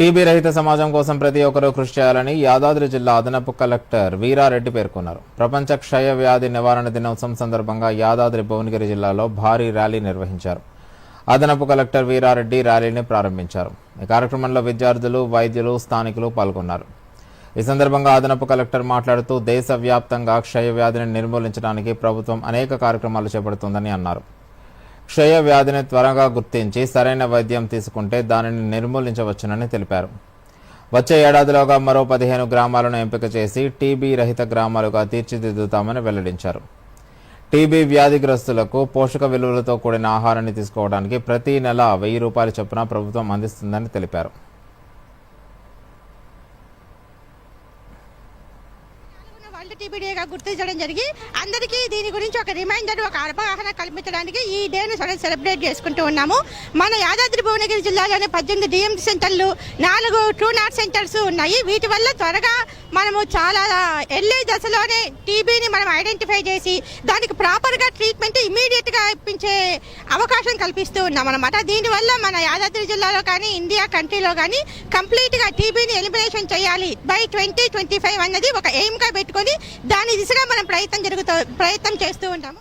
TB రహిత సమాజం కోసం ప్రతి ఒక్కరూ కృషి చేయాలని యాదాద్రి జిల్లా అదనపు కలెక్టర్ వీరారెడ్డి పేర్కొన్నారు. ప్రపంచ క్షయ వ్యాధి నివారణ దినోత్సవం సందర్భంగా యాదాద్రి భువనగిరి జిల్లాలో భారీ ర్యాలీ నిర్వహించారు. అదనపు కలెక్టర్ వీరారెడ్డి ర్యాలీని ప్రారంభించారు. ఈ కార్యక్రమంలో విద్యార్థులు వైద్యులు స్థానికులు పాల్గొన్నారు. ఈ సందర్భంగా అదనపు కలెక్టర్ మాట్లాడుతూ దేశవ్యాప్తంగా క్షయ వ్యాధిని నిర్మూలించడానికి ప్రభుత్వం అనేక కార్యక్రమాలు చేపడుతుందని అన్నారు. క్షయ వ్యాధిని త్వరగా గుర్తించి సరైన వైద్యం తీసుకుంటే దానిని నిర్మూలించవచ్చునని తెలిపారు. వచ్చే ఏడాదిలోగా మరో పదిహేను గ్రామాలను ఎంపిక చేసి టీబీ రహిత గ్రామాలుగా తీర్చిదిద్దుతామని వెల్లడించారు. టీబీ వ్యాధిగ్రస్తులకు పోషక విలువలతో కూడిన ఆహారాన్ని తీసుకోవడానికి ప్రతి నెల వెయ్యి రూపాయల చొప్పున ప్రభుత్వం అందిస్తుందని తెలిపారు. వరల్డ్ టీబీ గుర్తించడం జరిగి అందరికీ దీని గురించి ఒక రిమైండర్ ఒక అవగాహన కల్పించడానికి ఈ డేను సెలబ్రేట్ చేసుకుంటూ ఉన్నాము. మన యాదాద్రి భువనగిరి జిల్లాలోని పద్దెనిమిది డిఎంసీ సెంటర్లు నాలుగు ట్రూ నాట్ సెంటర్స్ ఉన్నాయి. వీటి వల్ల త్వరగా మనము చాలా ఎల్లే దశలోనే టీబీని మనం ఐడెంటిఫై చేసి దానికి ప్రాపర్గా ట్రీట్మెంట్ ఇమీడియట్గా ఇప్పించే అవకాశం కల్పిస్తూ ఉన్నాం అనమాట దీనివల్ల మన యాదాద్రి జిల్లాలో కానీ ఇండియా కంట్రీలో కానీ కంప్లీట్గా టీబీని ఎలిమినేషన్ చేయాలి. బై ట్వంటీ ట్వంటీ ఫైవ్ అన్నది ఒక ఎయిమ్గా పెట్టుకొని దాని దిశగా మనం ప్రయత్నం జరుగుతూ ప్రయత్నం చేస్తూ ఉంటాము.